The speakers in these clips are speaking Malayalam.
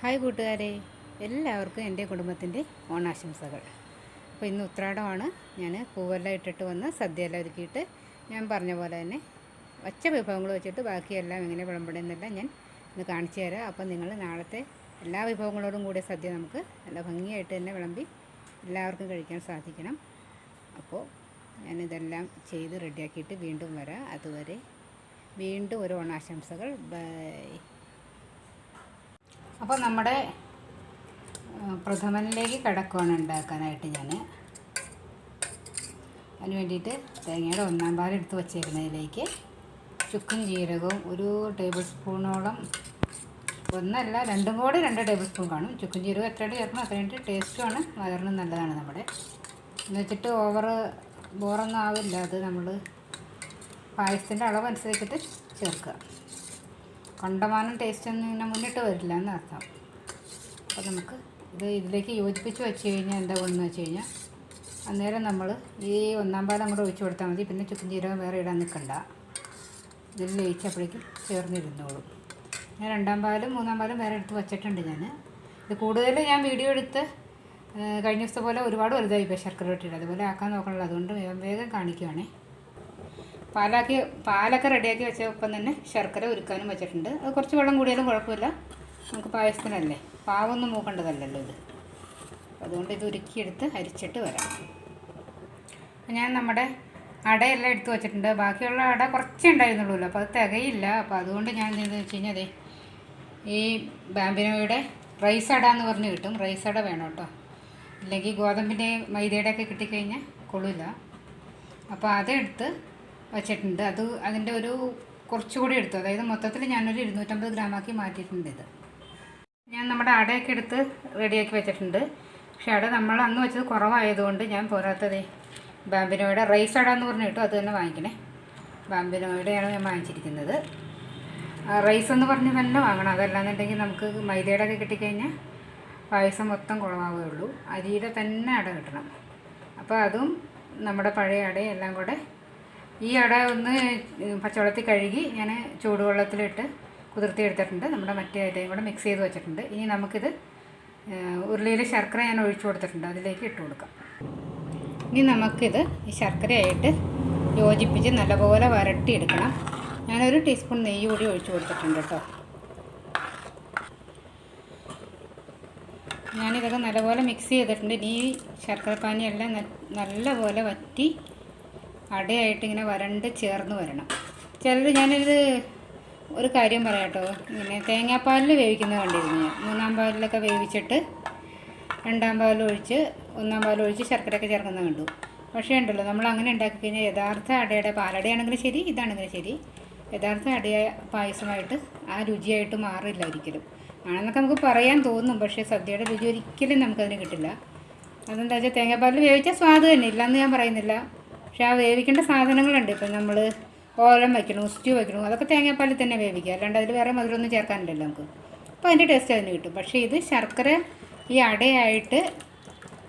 ഹായ് കൂട്ടുകാരെ എല്ലാവർക്കും എന്റെ കുടുംബത്തിന്റെ ഓണാശംസകൾ. അപ്പോൾ ഇന്ന് ഉത്രാടമാണ്. ഞാൻ പൂവെല്ലാം ഇട്ടിട്ട് വന്ന് സദ്യയെല്ലാം ഒരുക്കിയിട്ട് ഞാൻ പറഞ്ഞ പോലെ തന്നെ ഒച്ച വിഭവങ്ങൾ വെച്ചിട്ട് ബാക്കിയെല്ലാം ഇങ്ങനെ വിളമ്പടുന്നെല്ലാം ഞാൻ ഇന്ന് കാണിച്ചു തരാം. അപ്പോൾ നിങ്ങൾ നാളത്തെ എല്ലാ വിഭവങ്ങളോടും കൂടിയ സദ്യ നമുക്ക് നല്ല ഭംഗിയായിട്ട് തന്നെ വിളമ്പി എല്ലാവർക്കും കഴിക്കാൻ സാധിക്കണം. അപ്പോൾ ഞാനിതെല്ലാം ചെയ്ത് റെഡിയാക്കിയിട്ട് വീണ്ടും വരാം. അതുവരെ വീണ്ടും ഒരു ഓണാശംസകൾ. ബൈ. അപ്പോൾ നമ്മുടെ പ്രഥമനിലേക്ക് കിടക്കുവാണ് ഉണ്ടാക്കാനായിട്ട് ഞാൻ അതിന് വേണ്ടിയിട്ട് തേങ്ങയുടെ ഒന്നാം പാൽ എടുത്ത് വച്ചേക്കുന്നതിലേക്ക് ചുക്കും ജീരകവും ഒരു ടേബിൾ സ്പൂണോളം ഒന്നല്ല രണ്ടും കൂടി രണ്ട് ടേബിൾ സ്പൂൺ കാണും. ചുക്കും ജീരകം എത്ര ചേർക്കണം. അത്രയും ടേസ്റ്റുമാണ് വയറിന് നല്ലതാണ് നമ്മുടെ. എന്ന് വെച്ചിട്ട് ഓവർ ബോറൊന്നും ആവില്ല. അത് നമ്മൾ പായസത്തിന്റെ അളവനുസരിച്ചിട്ട് ചേർക്കുക. കണ്ടമാനം ടേസ്റ്റ് ഒന്നും ഇങ്ങനെ മുന്നിട്ട് വരില്ല എന്നർത്ഥം അപ്പോൾ നമുക്ക് ഇത് ഇതിലേക്ക് യോജിപ്പിച്ച് വെച്ച് കഴിഞ്ഞാൽ എന്താ ഗുണമെന്ന് വെച്ച് കഴിഞ്ഞാൽ അന്നേരം നമ്മൾ ഈ ഒന്നാം പാലം അങ്ങോട്ട് ഒഴിച്ചു കൊടുത്താൽ മതി. പിന്നെ ചുക്കും ജീരകം വേറെ ഇടാൻ നിൽക്കണ്ട. ഇതിൽ ലയിച്ചപ്പോഴേക്കും ചേർന്നിരുന്നോളും. ഞാൻ രണ്ടാം പാലും മൂന്നാം പാലും വേറെ എടുത്ത് വച്ചിട്ടുണ്ട് ഞാൻ ഇത് കൂടുതൽ ഞാൻ വീഡിയോ എടുത്ത് കഴിഞ്ഞ ദിവസത്തെ പോലെ ഒരുപാട് വലുതായി ഇപ്പോൾ ശർക്കര വെട്ടിയിട്ട് അതുപോലെ ആക്കാൻ നോക്കണമല്ലോ അതുകൊണ്ട് വേഗം വേഗം കാണിക്കുവാണേ. പാലാക്കി പാലൊക്കെ റെഡിയാക്കി വെച്ചപ്പം തന്നെ ശർക്കര ഉരുക്കാനും വെച്ചിട്ടുണ്ട്. അത് കുറച്ച് വെള്ളം കൂടിയാലും കുഴപ്പമില്ല. നമുക്ക് പായസത്തിനല്ലേ? പാവൊന്നും മൂക്കേണ്ടതല്ലല്ലോ ഇത്. അതുകൊണ്ട് ഇത് ഉരുക്കിയെടുത്ത് അരിച്ചിട്ട് വരാം. ഞാൻ നമ്മുടെ അടയെല്ലാം എടുത്ത് വെച്ചിട്ടുണ്ട്. ബാക്കിയുള്ള അട കുറച്ചേ ഉണ്ടായിരുന്നുള്ളൂ അപ്പോൾ അത് തികയില്ല. അപ്പോൾ അതുകൊണ്ട് ഞാൻ എന്താണെന്ന് വെച്ച് കഴിഞ്ഞാൽ ഈ ബാമ്പിനോയുടെ റൈസ് അട എന്ന് പറഞ്ഞ് കിട്ടും. റൈസ് അട വേണം കേട്ടോ. ഇല്ലെങ്കിൽ ഗോതമ്പിന്റെ മൈദയുടെ ഒക്കെ കിട്ടിക്കഴിഞ്ഞാൽ കൊള്ളില്ല അപ്പോൾ അതെടുത്ത് വച്ചിട്ടുണ്ട്. അത് അതിന്റെ ഒരു കുറച്ചുകൂടി എടുത്തു. അതായത് മൊത്തത്തിൽ ഞാനൊരു ഇരുന്നൂറ്റമ്പത് ഗ്രാമാക്കി മാറ്റിയിട്ടുണ്ട് ഇത്. ഞാൻ നമ്മുടെ അടയൊക്കെ എടുത്ത് റെഡിയാക്കി വെച്ചിട്ടുണ്ട്. പക്ഷേ അട നമ്മൾ അന്ന് വെച്ചത് കുറവായതുകൊണ്ട് ഞാൻ പോരാത്തതേ ബാമ്പിനോയുടെ റൈസ് അട എന്ന് പറഞ്ഞ് കിട്ടും അത് തന്നെ വാങ്ങിക്കണേ. ബാമ്പിനോയുടെയാണ് ഞാൻ വാങ്ങിച്ചിരിക്കുന്നത്. റൈസ് എന്ന് പറഞ്ഞ് തന്നെ വാങ്ങണം. അതല്ലാന്നുണ്ടെങ്കിൽ നമുക്ക് മൈദയുടെ ഒക്കെ കിട്ടിക്കഴിഞ്ഞാൽ പായസം മൊത്തം കുളമാവുകയുള്ളൂ. അരിയുടെ തന്നെ അട കിട്ടണം. അപ്പോൾ അതും നമ്മുടെ പഴയ അടയും എല്ലാം കൂടെ ഈ അട ഒന്ന് പച്ചവെള്ളത്തിൽ കഴുകി ഞാൻ ചൂടുവെള്ളത്തിലിട്ട് കുതിർത്തി എടുത്തിട്ടുണ്ട്. നമ്മുടെ മറ്റേ ഐറ്റം കൂടെ മിക്സ് ചെയ്ത് വെച്ചിട്ടുണ്ട്. ഇനി നമുക്കിത് ഉരുളിയിൽ ശർക്കര ഞാൻ ഒഴിച്ചു കൊടുത്തിട്ടുണ്ട്. അതിലേക്ക് ഇട്ട് കൊടുക്കാം. ഇനി നമുക്കിത് ഈ ശർക്കരയായിട്ട് യോജിപ്പിച്ച് നല്ലപോലെ വരട്ടിയെടുക്കണം. ഞാനൊരു ടീസ്പൂൺ നെയ്യ് കൂടി ഒഴിച്ചു കൊടുത്തിട്ടുണ്ട് കേട്ടോ. ഞാനിതൊക്കെ നല്ലപോലെ മിക്സ് ചെയ്തിട്ടുണ്ട്. ഇനി ഈ ശർക്കരപ്പാനിയെല്ലാം പാനിയെല്ലാം നല്ലപോലെ വറ്റി അടയായിട്ട് ഇങ്ങനെ വരണ്ട് ചേർന്ന് വരണം. ചിലർ ഞാനിത് ഒരു കാര്യം പറയാട്ടോ. ഇങ്ങനെ തേങ്ങാപ്പാലിൽ വേവിക്കുന്നത് കണ്ടിരുന്നു ഞാൻ. മൂന്നാം പാലിലൊക്കെ വേവിച്ചിട്ട് രണ്ടാം പാൽ ഒഴിച്ച് ഒന്നാം പാൽ ഒഴിച്ച് ശർക്കരയൊക്കെ ചേർക്കുന്നത് കണ്ടു. പക്ഷേ ഉണ്ടല്ലോ നമ്മൾ അങ്ങനെ ഉണ്ടാക്കി കഴിഞ്ഞാൽ യഥാർത്ഥ അടയുടെ പാലടയാണെങ്കിലും ശരി ഇതാണെങ്കിലും ശരി. യഥാർത്ഥ അടയ പായസമായിട്ട് ആ രുചിയായിട്ട് മാറില്ല ഒരിക്കലും ആണെന്നൊക്കെ നമുക്ക് പറയാൻ തോന്നും പക്ഷേ സദ്യയുടെ രുചി ഒരിക്കലും നമുക്കതിന് കിട്ടില്ല. അതെന്താ വെച്ചാൽ തേങ്ങാപ്പാലിൽ വേവിച്ച സ്വാദ് തന്നെ. ഇല്ലയെന്ന് ഞാൻ പറയുന്നില്ല. പക്ഷെ ആ വേവിക്കേണ്ട സാധനങ്ങളുണ്ട്. ഇപ്പം നമ്മൾ ഓലം വയ്ക്കണം സ്റ്റ്യൂ വയ്ക്കണം അതൊക്കെ തേങ്ങാപ്പാലിൽ തന്നെ വേവിക്കുക. അല്ലാണ്ട് അതിൽ വേറെ മധുരമൊന്നും ചേർക്കാനില്ലല്ലോ നമുക്ക്. അപ്പോൾ അതിന്റെ ടേസ്റ്റ് അതിന് കിട്ടും. പക്ഷേ ഇത് ശർക്കര ഈ അടയായിട്ട്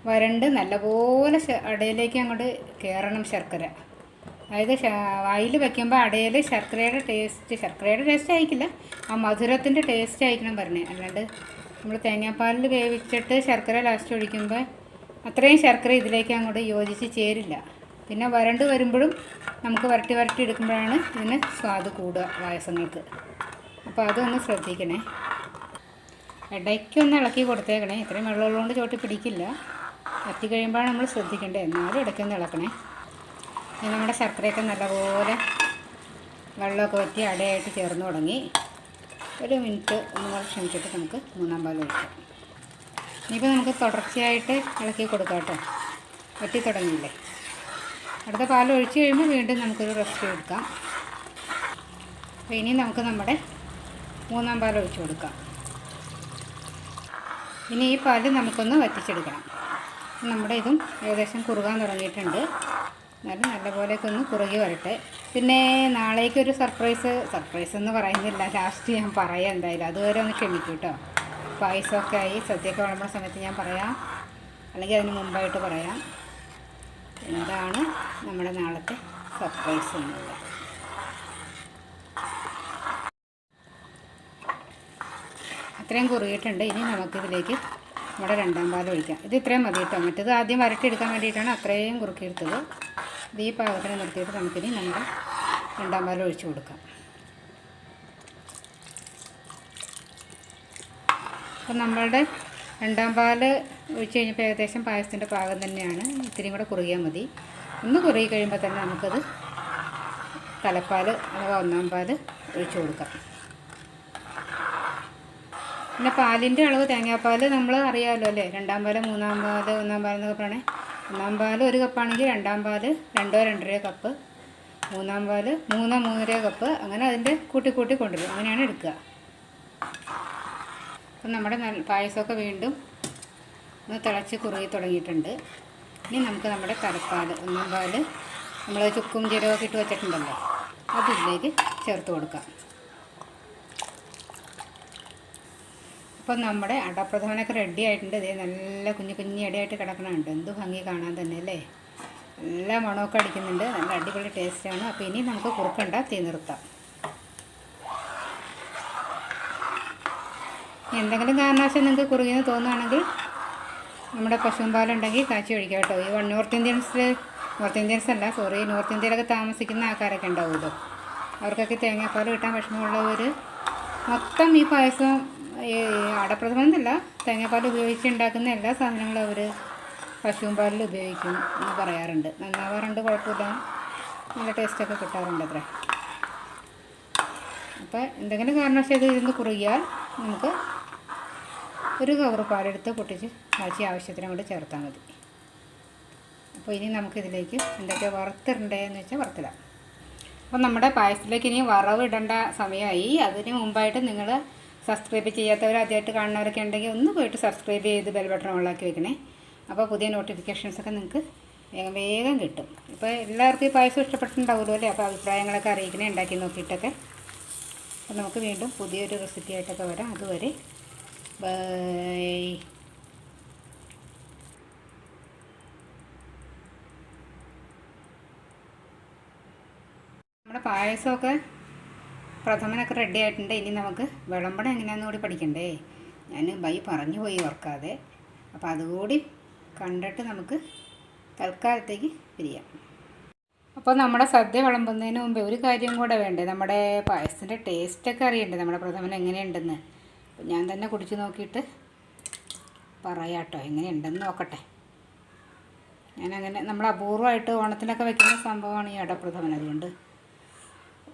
വരണ്ട് നല്ലപോലെ അടയിലേക്ക് അങ്ങോട്ട് കയറണം ശർക്കര. അതായത് വായിൽ വയ്ക്കുമ്പോൾ അടയിൽ ശർക്കരയുടെ ടേസ്റ്റ് ശർക്കരയുടെ ടേസ്റ്റ് ആയിരിക്കില്ല ആ മധുരത്തിന്റെ ടേസ്റ്റ് ആയിരിക്കണം പറഞ്ഞേ. അല്ലാണ്ട് നമ്മൾ തേങ്ങാപ്പാലിൽ വേവിച്ചിട്ട് ശർക്കര ലാസ്റ്റ് ഒഴിക്കുമ്പോൾ അത്രയും ശർക്കര ഇതിലേക്ക് അങ്ങോട്ട് യോജിച്ച് ചേരില്ല. പിന്നെ വരണ്ട് വരുമ്പോഴും നമുക്ക് വരട്ടി വരട്ടി എടുക്കുമ്പോഴാണ് ഇതിന് സ്വാദ് കൂടുക പായസങ്ങൾക്ക്. അപ്പോൾ അതൊന്ന് ശ്രദ്ധിക്കണേ. ഇടയ്ക്കൊന്ന് ഇളക്കി കൊടുത്തേക്കണേ. ഇത്രയും വെള്ളമുള്ളതുകൊണ്ട് ചോട്ടി പിടിക്കില്ല. വറ്റി കഴിയുമ്പോഴാണ് നമ്മൾ ശ്രദ്ധിക്കേണ്ടത്. എന്നാലും ഇടയ്ക്കൊന്ന് ഇളക്കണേ. നമ്മുടെ ശർക്കരയൊക്കെ നല്ലപോലെ വെള്ളമൊക്കെ വറ്റി അടയായിട്ട് ചേർന്ന് തുടങ്ങി. ഒരു മിനിറ്റ് ഒന്ന് കൂടെ ക്ഷമിച്ചിട്ട് നമുക്ക് മൂന്നാം പാൽ ഒഴിക്കാം. ഇനിയിപ്പോൾ നമുക്ക് തുടർച്ചയായിട്ട് ഇളക്കി കൊടുക്കാം കേട്ടോ. വറ്റി തുടങ്ങിയില്ലേ? അടുത്ത പാൽ ഒഴിച്ച് കഴിയുമ്പോൾ വീണ്ടും നമുക്കൊരു റെസ്റ്റ് എടുക്കാം. അപ്പോൾ ഇനി നമുക്ക് നമ്മുടെ മൂന്നാം പാൽ ഒഴിച്ച് കൊടുക്കാം. ഇനി ഈ പാൽ നമുക്കൊന്ന് വറ്റിച്ചെടുക്കണം. നമ്മുടെ ഇതും ഏകദേശം കുറുകാൻ തുടങ്ങിയിട്ടുണ്ട്. എന്നാലും നല്ലപോലെയൊക്കെ ഒന്ന് കുറുകി വരട്ടെ. പിന്നെ നാളേക്കൊരു സർപ്രൈസ് സർപ്രൈസ് എന്ന് പറയുന്നില്ല. ലാസ്റ്റ് ഞാൻ പറയാം എന്തായാലും. അതുവരെ ഒന്ന് ക്ഷമിക്കും കേട്ടോ പായസമൊക്കെ ആയി. സദ്യയൊക്കെ വിളമ്പുന്ന സമയത്ത് ഞാൻ പറയാം. അല്ലെങ്കിൽ അതിന് മുമ്പായിട്ട് പറയാം. എന്താണ് നമ്മുടെ നാളത്തെ സർപ്രൈസ് എന്നുള്ളത്? ഇത്രയും കുറുകിയിട്ടുണ്ട്. ഇനി നമുക്കിതിലേക്ക് നമ്മുടെ രണ്ടാം പാൽ ഒഴിക്കാം. ഇത് ഇത്രയും മതി കേട്ടോ. മറ്റേത് ആദ്യം വരട്ടിയെടുക്കാൻ വേണ്ടിയിട്ടാണ് അത്രയും കുറുക്കിയെടുത്തത്. ഇത് ഈ പാകത്തിന് നിർത്തിയിട്ട് നമുക്കിനി നമ്മുടെ രണ്ടാം പാൽ ഒഴിച്ചു കൊടുക്കാം. അപ്പം നമ്മളുടെ രണ്ടാം പാൽ ഒഴിച്ച് കഴിഞ്ഞപ്പോൾ ഏകദേശം പായസത്തിന്റെ പാകം തന്നെയാണ്. ഇത്തിരിയും കൂടെ കുറുകിയാൽ മതി. ഒന്ന് കുറുകി കഴിയുമ്പോൾ തന്നെ നമുക്കത് തലപ്പാൽ അഥവാ ഒന്നാം പാൽ ഒഴിച്ചു കൊടുക്കാം. പിന്നെ പാലിന്റെ അളവ് തേങ്ങാപ്പാൽ നമ്മൾ അറിയാമല്ലോ അല്ലേ? രണ്ടാം പാൽ മൂന്നാം പാൽ ഒന്നാം പാൽ എന്നൊക്കെ പറയണേ. ഒന്നാം പാൽ ഒരു കപ്പാണെങ്കിൽ രണ്ടാം പാൽ രണ്ടോ രണ്ടര കപ്പ്. മൂന്നാം പാൽ മൂന്നോ മൂന്നര കപ്പ്. അങ്ങനെ അതിന്റെ കൂട്ടി കൂട്ടി കൊണ്ടുവരും. അങ്ങനെയാണ് എടുക്കുക. അപ്പം നമ്മുടെ നല്ല പായസമൊക്കെ വീണ്ടും ഒന്ന് തിളച്ച് കുറുകി തുടങ്ങിയിട്ടുണ്ട്. ഇനി നമുക്ക് നമ്മുടെ കരപ്പാൽ ഒന്നാം പാൽ നമ്മൾ ചുക്കും ജീരകമൊക്കെ ഇട്ട് വെച്ചിട്ടുണ്ടല്ലോ അത് ഇതിലേക്ക് ചേർത്ത് കൊടുക്കാം. അപ്പം നമ്മുടെ അടപ്രധാനമൊക്കെ റെഡി ആയിട്ടുണ്ട്. ഇതേ നല്ല കുഞ്ഞു കുഞ്ഞി ഇടയായിട്ട് കിടക്കണുണ്ട്. എന്ത് ഭംഗി കാണാൻ തന്നെ അല്ലേ? നല്ല മണമൊക്കെ അടിക്കുന്നുണ്ട്. നല്ല അടിപൊളി ടേസ്റ്റാണ് അപ്പോൾ ഇനി നമുക്ക് കുറുക്കണ്ട തീ നിർത്താം. എന്തെങ്കിലും കാരണവശാൽ നിങ്ങൾക്ക് കുറുകിയെന്ന് തോന്നുകയാണെങ്കിൽ നമ്മുടെ പശുവും പാലുണ്ടെങ്കിൽ കാച്ചി ഒഴിക്കാം കേട്ടോ. ഈ നോർത്ത് ഇന്ത്യൻസിൽ നോർത്ത് ഇന്ത്യൻസ് അല്ല സോറി നോർത്ത് ഇന്ത്യയിലൊക്കെ താമസിക്കുന്ന ആൾക്കാരൊക്കെ ഉണ്ടാവുമല്ലോ. അവർക്കൊക്കെ തേങ്ങാപ്പാൽ കിട്ടാൻ വിഷമമുള്ളവർ മൊത്തം ഈ പായസം ഈ അടപ്രഥമം എന്നല്ല തേങ്ങാപ്പാൽ ഉപയോഗിച്ച് ഉണ്ടാക്കുന്ന എല്ലാ സാധനങ്ങളും അവർ പശുവും പാലിൽ ഉപയോഗിക്കും എന്ന് പറയാറുണ്ട്. നന്നാവാറുണ്ട് കുഴപ്പമില്ല. നല്ല ടേസ്റ്റൊക്കെ കിട്ടാറുണ്ട് അത്ര. അപ്പോൾ എന്തെങ്കിലും കാരണവശാൽ ഇത് കുറുകിയാൽ നമുക്ക് ഒരു കവർ പാലെടുത്ത് പൊട്ടിച്ച് കാച്ചി ആവശ്യത്തിന് കൂടി ചേർത്താൽ മതി. അപ്പോൾ ഇനി നമുക്കിതിലേക്ക് എന്തൊക്കെ വറുത്തിടണ്ടേന്ന് വെച്ചാൽ വറുത്തിടാം. അപ്പോൾ നമ്മുടെ പായസത്തിലേക്ക് ഇനി വറവ് ഇടേണ്ട സമയമായി അതിന് മുമ്പായിട്ട് നിങ്ങൾ സബ്സ്ക്രൈബ് ചെയ്യാത്തവർ ആദ്യമായിട്ട് കാണുന്നവരൊക്കെ ഉണ്ടെങ്കിൽ ഒന്ന് പോയിട്ട് സബ്സ്ക്രൈബ് ചെയ്ത് ബെൽ ബട്ടൺ ഓണാക്കി വെക്കണേ. അപ്പോൾ പുതിയ നോട്ടിഫിക്കേഷൻസൊക്കെ നിങ്ങൾക്ക് വേഗം വേഗം കിട്ടും. ഇപ്പോൾ എല്ലാവർക്കും ഈ പായസം ഇഷ്ടപ്പെട്ടിട്ടുണ്ടാവുമല്ലോ അല്ലേ? അപ്പോൾ അഭിപ്രായങ്ങളൊക്കെ അറിയിക്കണേ ഉണ്ടാക്കി നോക്കിയിട്ടൊക്കെ. അപ്പോൾ നമുക്ക് വീണ്ടും പുതിയൊരു റെസിപ്പി ആയിട്ടൊക്കെ വരാം. അതുവരെ ബൈ നമ്മുടെ പായസമൊക്കെ പ്രഥമനൊക്കെ റെഡി ആയിട്ടുണ്ട്. ഇനി നമുക്ക് വിളമ്പടം എങ്ങനെയാണെന്ന് കൂടി പഠിക്കണ്ടേ? ഞാൻ ബൈ പറഞ്ഞു പോയി ഓർക്കാതെ. അപ്പോൾ അതുകൂടി കണ്ടിട്ട് നമുക്ക് തൽക്കാലത്തേക്ക് പിരിയാം. അപ്പോൾ നമ്മുടെ സദ്യ വിളമ്പുന്നതിന് മുമ്പേ ഒരു കാര്യം കൂടെ വേണ്ടേ? നമ്മുടെ പായസത്തിന്റെ ടേസ്റ്റൊക്കെ അറിയണ്ടേ? നമ്മുടെ പ്രഥമൻ എങ്ങനെയുണ്ടെന്ന്? അപ്പോൾ ഞാൻ തന്നെ കുടിച്ച് നോക്കിയിട്ട് പറയാം കേട്ടോ എങ്ങനെയുണ്ടെന്ന് നോക്കട്ടെ. ഞാനങ്ങനെ നമ്മൾ അപൂർവമായിട്ട് ഓണത്തിനൊക്കെ വെക്കുന്ന സംഭവമാണ് ഈ അടപ്രഥമൻ. അതുകൊണ്ട്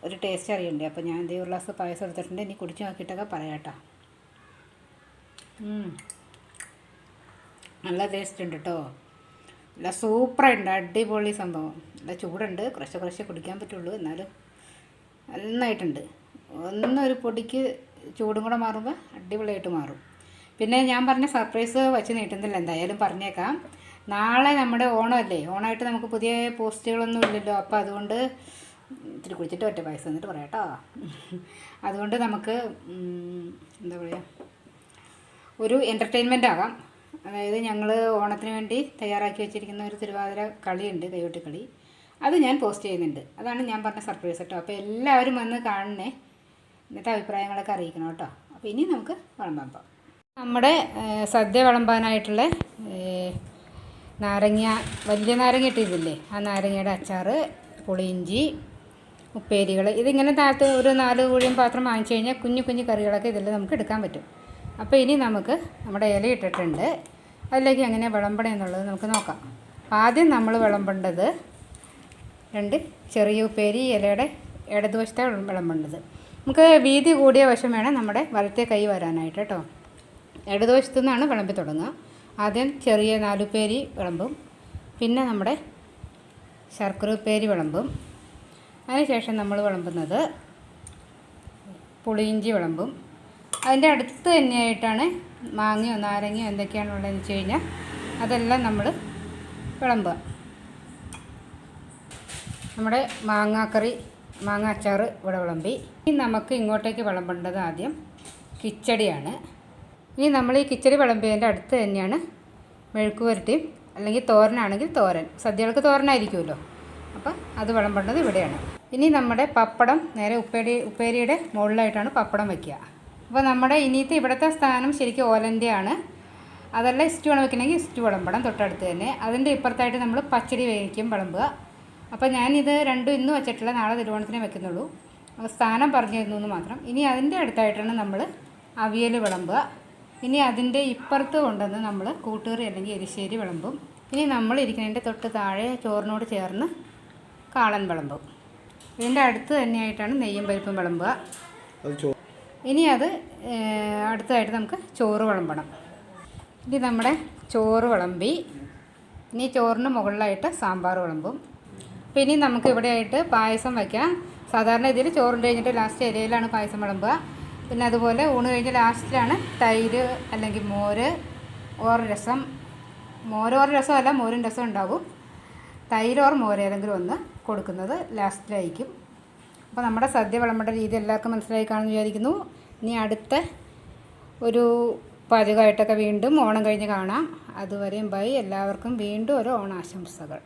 ഒരു ടേസ്റ്റ് അറിയണ്ടേ? അപ്പോൾ ഞാൻ ദേ ഒരു ഗ്ലാസ് പായസം എടുത്തിട്ടുണ്ട്. ഇനി കുടിച്ച് നോക്കിയിട്ടൊക്കെ പറയാം കേട്ടോ നല്ല ടേസ്റ്റ് ഉണ്ട് കേട്ടോ നല്ല സൂപ്പറായിട്ടുണ്ട് അടിപൊളി സംഭവം. നല്ല ചൂടുണ്ട്. കുറച്ച് കുറച്ച് കുടിക്കാൻ പറ്റുള്ളൂ. എന്നാലും നന്നായിട്ടുണ്ട്. ഒന്നൊരു പൊടിക്ക് ചൂടും കൂടെ മാറുമ്പോൾ അടിപൊളിയായിട്ട് മാറും. പിന്നെ ഞാൻ പറഞ്ഞ സർപ്രൈസ് വച്ച് നീട്ടുന്നില്ല എന്തായാലും പറഞ്ഞേക്കാം. നാളെ നമ്മുടെ ഓണമല്ലേ? ഓണമായിട്ട് നമുക്ക് പുതിയ പോസ്റ്റുകളൊന്നും ഇല്ലല്ലോ. അപ്പോൾ അതുകൊണ്ട് ഇത്തിരി കുടിച്ചിട്ട് ഒറ്റ പായസം എന്നിട്ട് പറയാട്ടോ അതുകൊണ്ട് നമുക്ക് എന്താ പറയുക ഒരു എന്റർടൈൻമെന്റ് ആകാം അതായത് ഞങ്ങൾ ഓണത്തിന് വേണ്ടി തയ്യാറാക്കി വെച്ചിരിക്കുന്ന ഒരു തിരുവാതിര കളിയുണ്ട് കൈകൊട്ടി കളി അത് ഞാൻ പോസ്റ്റ് ചെയ്യുന്നുണ്ട്. അതാണ് ഞാൻ പറഞ്ഞ സർപ്രൈസ് കേട്ടോ അപ്പോൾ എല്ലാവരും വന്ന് കാണണേ. എന്നിട്ട് അഭിപ്രായങ്ങളൊക്കെ അറിയിക്കണം കേട്ടോ. അപ്പോൾ ഇനി നമുക്ക് വിളമ്പാൻ പോകാം നമ്മുടെ സദ്യ വിളമ്പാനായിട്ടുള്ള നാരങ്ങ വലിയ നാരങ്ങ ഇട്ടിരുന്നില്ലേ ആ നാരങ്ങയുടെ അച്ചാർ പുളിയിഞ്ചി ഉപ്പേരികൾ ഇതിങ്ങനെ താഴത്ത് ഒരു നാല് കുഴിയും പാത്രം വാങ്ങിച്ചു കഴിഞ്ഞാൽ കുഞ്ഞു കുഞ്ഞു കറികളൊക്കെ ഇതിൽ നമുക്ക് എടുക്കാൻ പറ്റും. അപ്പോൾ ഇനി നമുക്ക് നമ്മുടെ ഇല ഇട്ടിട്ടുണ്ട്. അതിലേക്ക് എങ്ങനെ വിളമ്പണം എന്നുള്ളത് നമുക്ക് നോക്കാം. ആദ്യം നമ്മൾ വിളമ്പേണ്ടത് രണ്ട് ചെറിയ ഉപ്പേരി ഇലയുടെ ഇടതുവശത്തെ വിളമ്പേണ്ടത്. നമുക്ക് വീതി കൂടിയ വശം വേണം നമ്മുടെ വലത്തെ കൈ വരാനായിട്ട് കേട്ടോ. ഇടതുവശത്തു നിന്നാണ് വിളമ്പി തുടങ്ങുക. ആദ്യം ചെറിയ നാലുപേരി വിളമ്പും. പിന്നെ നമ്മുടെ ശർക്കര ഉപ്പേരി വിളമ്പും. അതിനുശേഷം നമ്മൾ വിളമ്പുന്നത് പുളിയിഞ്ചി വിളമ്പും. അതിന്റെ അടുത്ത് തന്നെയായിട്ടാണ് മാങ്ങയോ നാരങ്ങയോ എന്തൊക്കെയാണുള്ളതെന്ന് വെച്ച് കഴിഞ്ഞാൽ അതെല്ലാം നമ്മൾ വിളമ്പുക. നമ്മുടെ മാങ്ങാക്കറി മാങ്ങ അച്ചാർ ഇവിടെ വിളമ്പി. ഇനി നമുക്ക് ഇങ്ങോട്ടേക്ക് വിളമ്പേണ്ടത് ആദ്യം കിച്ചടിയാണ്. ഇനി നമ്മൾ ഈ കിച്ചടി വിളമ്പിയതിന്റെ അടുത്ത് തന്നെയാണ് മെഴുക്ക് പുരട്ടിയും അല്ലെങ്കിൽ തോരനാണെങ്കിൽ തോരൻ. സദ്യകൾക്ക് തോരനായിരിക്കുമല്ലോ. അപ്പോൾ അത് വിളമ്പേണ്ടത് ഇവിടെയാണ്. ഇനി നമ്മുടെ പപ്പടം നേരെ ഉപ്പേരി ഉപ്പേരിയുടെ മുകളിലായിട്ടാണ് പപ്പടം വയ്ക്കുക. അപ്പോൾ നമ്മുടെ ഇനിയത്തെ ഇവിടുത്തെ സ്ഥാനം ശരിക്കും ഓലന്റെയാണ്. അതല്ല ഇസ്റ്റു വിളം വെക്കണമെങ്കിൽ ഇസ്റ്റു വിളമ്പണം തൊട്ടടുത്ത് തന്നെ. അതിന്റെ ഇപ്പുറത്തായിട്ട് നമ്മൾ പച്ചടി വേവിക്കും വിളമ്പുക. അപ്പോൾ ഞാനിത് രണ്ടും ഇന്ന് വെച്ചിട്ടില്ല നാളെ തിരുവോണത്തിനെ വെക്കുന്നുള്ളൂ. അപ്പോൾ സ്ഥാനം പറഞ്ഞു തരുന്നു എന്ന് മാത്രം. ഇനി അതിന്റെ അടുത്തായിട്ടാണ് നമ്മൾ അവിയൽ വിളമ്പുക. ഇനി അതിന്റെ ഇപ്പുറത്ത് കൊണ്ടുവന്ന് നമ്മൾ കൂട്ടുകറി അല്ലെങ്കിൽ എരിശ്ശേരി വിളമ്പും. ഇനി നമ്മൾ ഇരിക്കുന്നതിന്റെ തൊട്ട് താഴെ ചോറിനോട് ചേർന്ന് കാളൻ വിളമ്പും. ഇതിന്റെ അടുത്ത് തന്നെയായിട്ടാണ് നെയ്യും പരിപ്പും വിളമ്പുക. ഇനി അത് അടുത്തായിട്ട് അടുത്തതായിട്ട് നമുക്ക് ചോറ് വിളമ്പണം. ഇനി നമ്മുടെ ചോറ് വിളമ്പി ഇനി ചോറിന് മുകളിലായിട്ട് സാമ്പാർ വിളമ്പും. അപ്പോൾ ഇനി നമുക്ക് ഇവിടെ ആയിട്ട് പായസം വയ്ക്കാം സാധാരണ ഇതിൽ ചോറും കഴിഞ്ഞിട്ട് ലാസ്റ്റ് ഇലയിലാണ് പായസം വിളമ്പുക. പിന്നെ അതുപോലെ ഊണ് കഴിഞ്ഞ് ലാസ്റ്റിലാണ് തൈര് അല്ലെങ്കിൽ മോര് ഓർ രസം. മോരോർ രസമല്ല മോരും രസം ഉണ്ടാകും തൈര് ഓർ മോര് ഏതെങ്കിലും ഒന്ന് കൊടുക്കുന്നത് ലാസ്റ്റിലായിരിക്കും അപ്പോൾ നമ്മുടെ സദ്യ വിളമ്പേണ്ട രീതി എല്ലാവർക്കും മനസ്സിലായി കാണുമെന്ന് വിചാരിക്കുന്നു. ഇനി അടുത്ത ഒരു പാചകമായിട്ടൊക്കെ വീണ്ടും ഓണം കഴിഞ്ഞ് കാണാം. അതുവരെയും ബൈ. എല്ലാവർക്കും വീണ്ടും ഒരു ഓണാശംസകൾ.